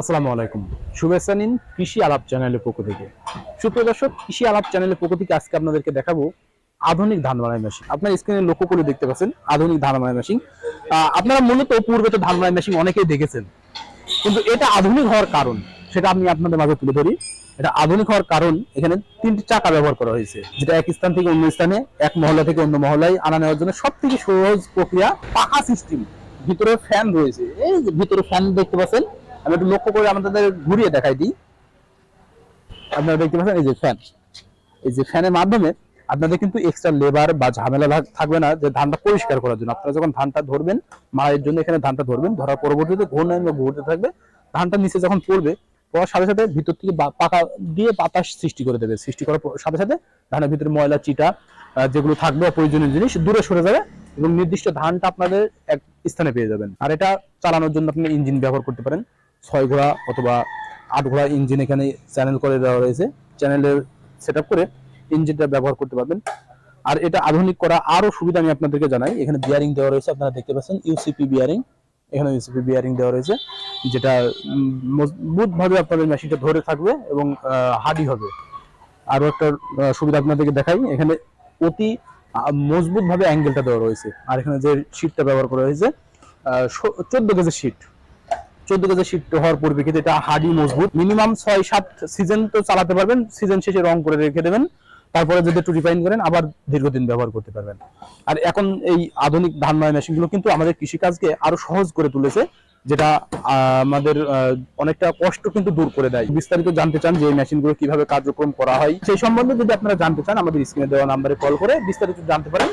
আসসালামু আলাইকুম। শুভেচ্ছা নিন কৃষি আলাপ চ্যানেলের পক্ষ থেকে। সুপ্রিয় দর্শক, কৃষি আলাপ চ্যানেলের পক্ষ থেকে আজকে আপনাদেরকে দেখাবো আধুনিক ধান মাড়াই মেশিন। আপনার স্ক্রিনে লক্ষ্য করে দেখতে পাচ্ছেন আধুনিক ধান মাড়াই মেশিন। আপনারা মূলত পূর্বে তো ধান মাড়াই মেশিন অনেকেই দেখেছেন। কিন্তু এটা আধুনিক হওয়ার কারণ, সেটা আমি আপনাদের মাঝে তুলে ধরি। এটা আধুনিক হওয়ার কারণ, এখানে তিনটি চাকা ব্যবহার করা হয়েছে। যেটা এক স্থান থেকে অন্য স্থানে, এক মহল্লা থেকে অন্য মহল্লায় আনা নেওয়ার জন্য সব থেকে সহজ প্রক্রিয়া পাকা সিস্টেম। ভিতরে ফ্যান রয়েছে। এই ভিতরে ফ্যান দেখতে পাচ্ছেন আমি একটু লক্ষ্য করে আমাদের ঘুরিয়ে দেখাই দিই। আপনারা দেখতে পাচ্ছেন এই যে ফ্যান এই যে ফ্যানের মাধ্যমে আপনাদের কিন্তু এক্সট্রা লেবার বা ঝামেলা থাকবে না যে ধানটা পরিষ্কার করার জন্য। আপনারা যখন ধানটা ধরবেন, মায়ের জন্য এখানে ধানটা ধরবেন, ধরার পরবর্তীতে ঘূর্ণায়ন বা ঘুরতে থাকবে। ধানটা নিচে যখন পড়বে, পড়ার সাথে সাথে ভিতর থেকে পাকা দিয়ে বাতাস সৃষ্টি করে দেবে। সৃষ্টি করার সাথে সাথে ধানের ভিতরে ময়লা, চিটা যেগুলো থাকবে অপ্রয়োজনীয় জিনিস দূরে সরে যাবে এবং নির্দিষ্ট ধানটা আপনাদের এক স্থানে পেয়ে যাবেন। আর এটা চালানোর জন্য আপনি ইঞ্জিন ব্যবহার করতে পারেন। ছয় ঘোড়া অথবা আট ঘোড়া ইঞ্জিন এখানে চ্যানেল করে দেওয়া রয়েছে। চ্যানেলের সেট করে ইঞ্জিনটা ব্যবহার করতে পারবেন। আর এটা আধুনিক করা আরও সুবিধা আমি আপনাদেরকে জানাই। এখানে বিয়ারিং দেওয়া রয়েছে, আপনারা দেখতে পাচ্ছেন ইউসিপি বিয়ারিং এখানে ইউসিপি বিয়ারিং দেওয়া রয়েছে, যেটা মজবুত ভাবে আপনাদের মেশিনটা ধরে থাকবে এবং হার্ডি হবে। আরও একটা সুবিধা আপনাদেরকে দেখাই। এখানে অতি মজবুতভাবে অ্যাঙ্গেলটা দেওয়া রয়েছে। আর এখানে যে শীটটা ব্যবহার করা হয়েছে চোদ্দ কেজি শীট চোদ্দ কেজি শীট হওয়ার পরিপ্রেক্ষিতে এটা হার্ডি মজবুত। মিনিমাম ছয়, সাত সিজন তো চালাতে পারবেন সিজন শেষে রং করে রেখে দেবেন। তারপরে যদি একটু রিফাইন করেন, আবার দীর্ঘদিন ব্যবহার করতে পারবেন। আর এখন এই আধুনিক ধান ময় মেশিনগুলো কিন্তু আমাদের কৃষিকাজকে আরও সহজ করে তুলেছে, যেটা আমাদের অনেকটা কষ্ট কিন্তু দূর করে দেয়। বিস্তারিত জানতে চান যে এই মেশিনগুলো কীভাবে কার্যক্রম করা হয়, সেই সম্বন্ধে যদি আপনারা জানতে চান, আমাদের স্ক্রিনে দেওয়া নাম্বারে কল করে বিস্তারিত জানতে পারেন।